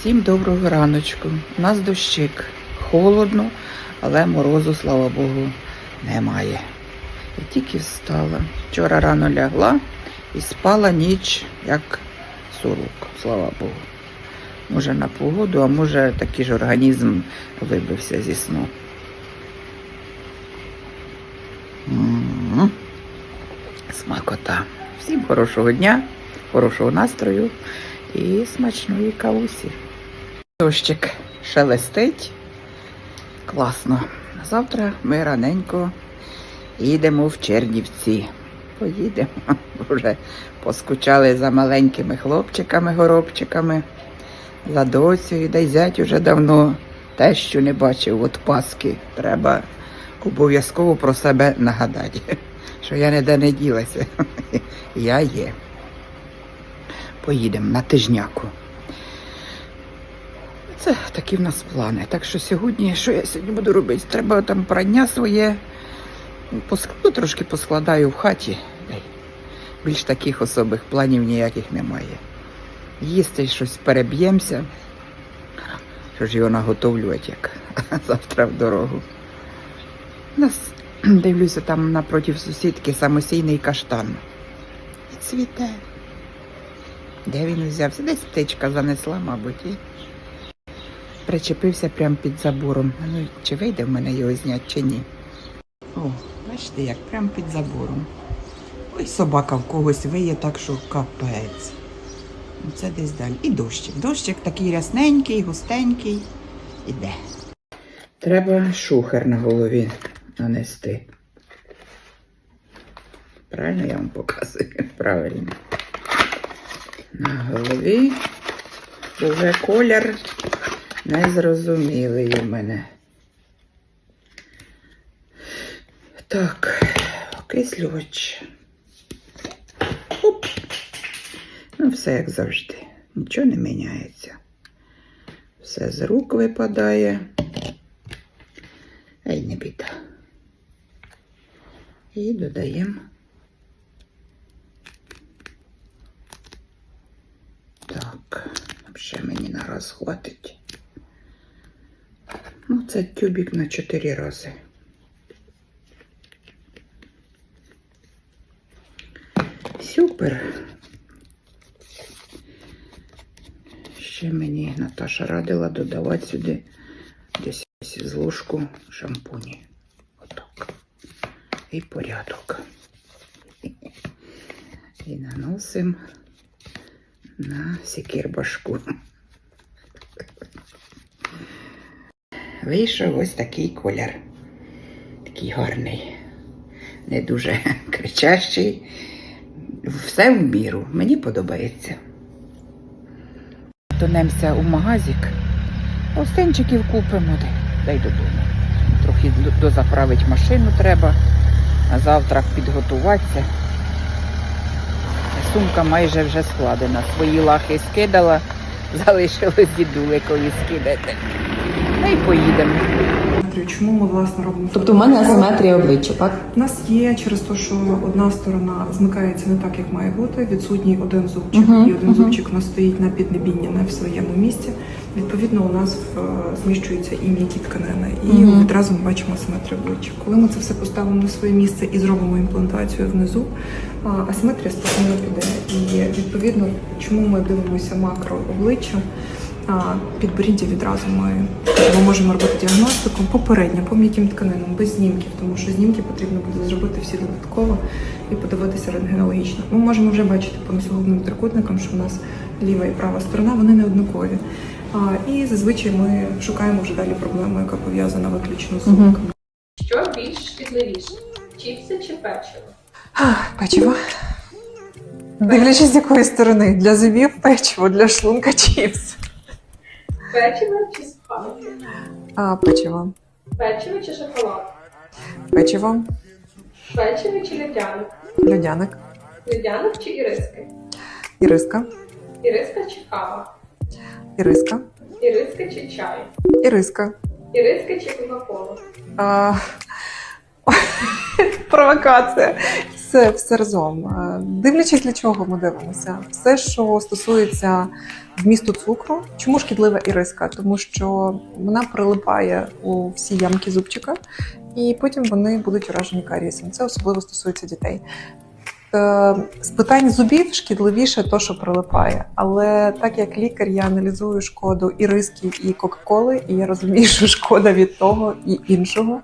Всім доброго раночку. У нас дощик. Холодно, але морозу, слава Богу, немає. Я тільки встала. Вчора рано лягла і спала ніч, як сурок, слава Богу. Може на погоду, а може такий ж організм вибився зі сну. М. Смакота. Всім хорошого дня, хорошого настрою і смачної кавусі. Дощик шелестить. Класно. Завтра ми раненько їдемо в Чернівці. Поїдемо. Вже поскучали за маленькими хлопчиками, горобчиками, за доцею, да й зять уже давно те, що не бачив от Паски. Треба обов'язково про себе нагадати, що я ніде не ділася. Я є. Поїдемо на тижняку. Це такі в нас плани. Так що сьогодні, що я сьогодні буду робити? Треба там прання своє. Ну, трошки поскладаю в хаті. Більш таких особих планів ніяких немає. Їсти щось переб'ємося. Що ж його наготовлювати, як завтра в дорогу. Нас, дивлюся, там напроти сусідки самосійний каштан. І цвіте. Де він взявся? Десь птичка занесла, мабуть, причепився прямо під забором. Ну, чи вийде в мене його зняти, чи ні? О, бачите, як прямо під забором. Ой, собака в когось виє, так що капець. Це десь далі. І дощик. Дощик такий рясненький, густенький. Іде. Треба шухер на голові нанести. Правильно я вам показую? Правильно. На голові вже колір незрозумілий у мене. Так, окислювач. Оп. Ну, все як завжди. Нічого не міняється. Все з рук випадає. Ей, не біда. І додаємо. Так, ще мені на раз хватить. Ну, це тюбик на 4 рази. Супер. Ще мені Наташа радила додавати сюди десь з шампуні. Отак. І порядок. І наносимо на секірбашку. Вийшов ось такий колір. Такий гарний. Не дуже кричащий. Все в міру. Мені подобається. Тонемося у магазик. Остинчиків купимо, дай, додому. Трохи до- дозаправити машину треба. На завтра підготуватися. Сумка майже вже складена. Свої лахи скидала, залишилось дідуликові скидати. Та й поїдемо. Чому ми власне робимо? Тобто в мене асиметрія обличчя, так? У нас є через те, що одна сторона змикається не так, як має бути. Відсутній один зубчик, Мгм, і один мгм. зубчик у нас стоїть на піднебінні, не в своєму місці. Відповідно, у нас е, зміщуються і м'які тканини, і Мгм. відразу ми бачимо асиметрію обличчя. Коли ми це все поставимо на своє місце і зробимо імплантацію внизу, а, асиметрія спокійно піде. І відповідно, чому ми дивимося макро обличчя. А, Підборіддя відразу ми, ми можемо робити діагностику попередньо по м'яким тканинам, без знімків, тому що знімки потрібно буде зробити всі додатково і подивитися рентгенологічно. Ми можемо вже бачити по носогубним трикутникам, що в нас ліва і права сторона вони не однакові. А, і зазвичай ми шукаємо вже далі проблему, яка пов'язана виключно з Мгм. зубками. Що більш шкідливіше? Чіпси чи печиво? Печиво. Дивлячись з якої сторони для зубів печиво, для шлунка чіпс. Печиво чи спати? А, печиво. Печиво чи шоколад? Печиво, Печиво чи льодяник? льодяник, Льодяник чи іриски? іриска, Іриска чи кава? іриска, Іриска чи чай? іриска. Іриска чи кока-кола? А... Провокація. все, все разом. Е, Дивлячись для чого ми дивимося, все, що стосується вмісту цукру, чому шкідлива іриска? Тому що вона прилипає у всі ямки зубчика, і потім вони будуть уражені карієсом. Це особливо стосується дітей. Е, З питань зубів шкідливіше то, що прилипає. Але так як лікар, я аналізую шкоду і рисків, і Кока-Коли, і я розумію, що шкода від того і іншого.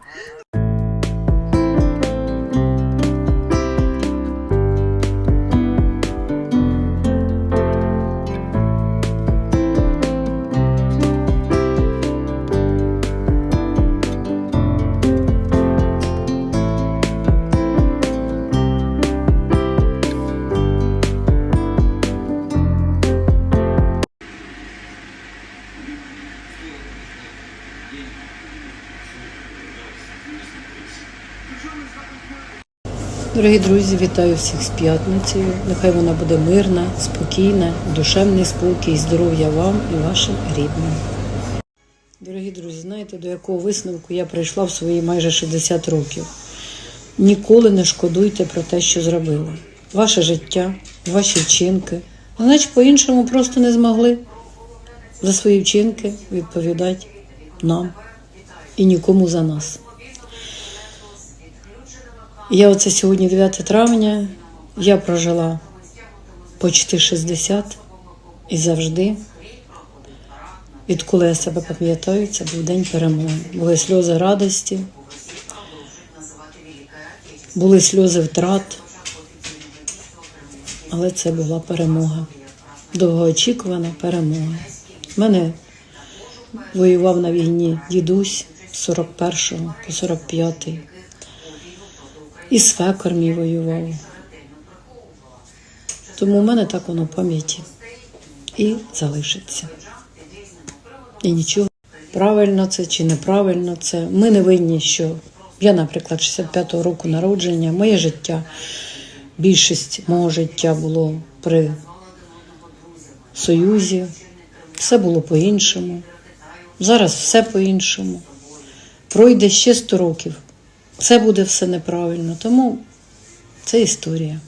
Дорогі друзі, вітаю всіх з п'ятницею. Нехай вона буде мирна, спокійна, душевний спокій, здоров'я вам і вашим рідним. Дорогі друзі, знаєте, до якого висновку я прийшла в свої майже 60 років. Ніколи не шкодуйте про те, що зробили. Ваше життя, ваші вчинки. А значить, по-іншому просто не змогли за свої вчинки відповідати нам і нікому за нас. Я оце сьогодні 9 травня, я прожила почти 60 і завжди, відколи я себе пам'ятаю, це був день перемоги. Були сльози радості, були сльози втрат, але це була перемога. Довгоочікувана перемога. Мене воював на війні дідусь з 41 по 45. І свекор мій воював. Тому в мене так воно в пам'яті і залишиться. І нічого. Правильно це чи неправильно це. Ми не винні, що я, наприклад, 65-го року народження, моє життя, більшість мого життя було при Союзі. Все було по-іншому. Зараз все по-іншому. Пройде ще 100 років. Це буде все неправильно. Тому це історія.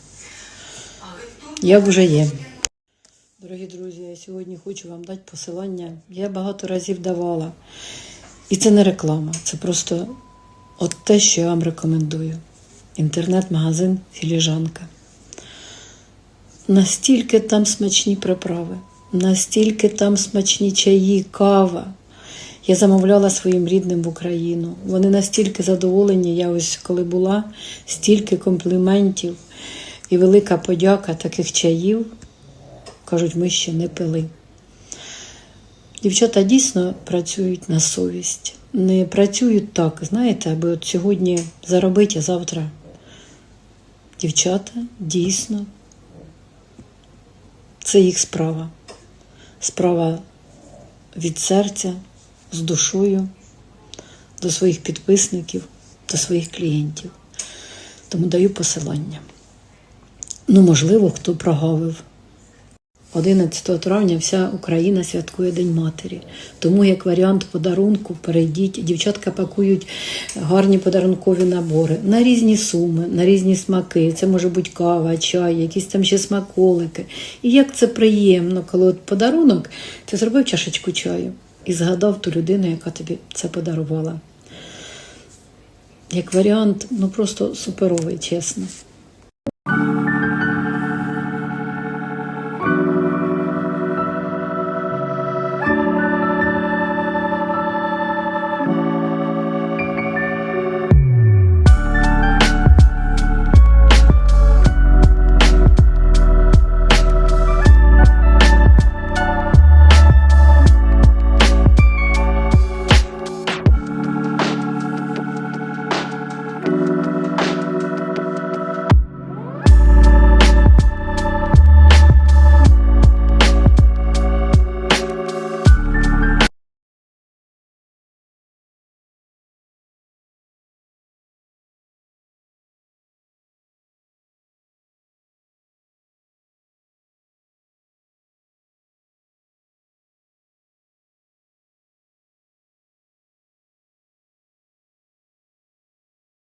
Як вже є. Дорогі друзі, я сьогодні хочу вам дати посилання. Я багато разів давала. І це не реклама, це просто от те, що я вам рекомендую. Інтернет-магазин Філіжанка. Настільки там смачні приправи, настільки там смачні чаї, кава. Я замовляла своїм рідним в Україну. Вони настільки задоволені. Я ось коли була, стільки компліментів і велика подяка таких чаїв. Кажуть, ми ще не пили. Дівчата дійсно працюють на совість. Не працюють так, знаєте, аби от сьогодні заробити, а завтра. Дівчата дійсно це їх справа. Справа від серця, з душою до своїх підписників, до своїх клієнтів. Тому даю посилання. Ну, можливо, хто прогавив. 11 травня вся Україна святкує День Матері. Тому як варіант подарунку перейдіть. Дівчатка пакують гарні подарункові набори на різні суми, на різні смаки. Це може бути кава, чай, якісь там ще смаколики. І як це приємно, коли от подарунок ти зробив чашечку чаю і згадав ту людину, яка тобі це подарувала. Як варіант, ну просто суперовий, чесно.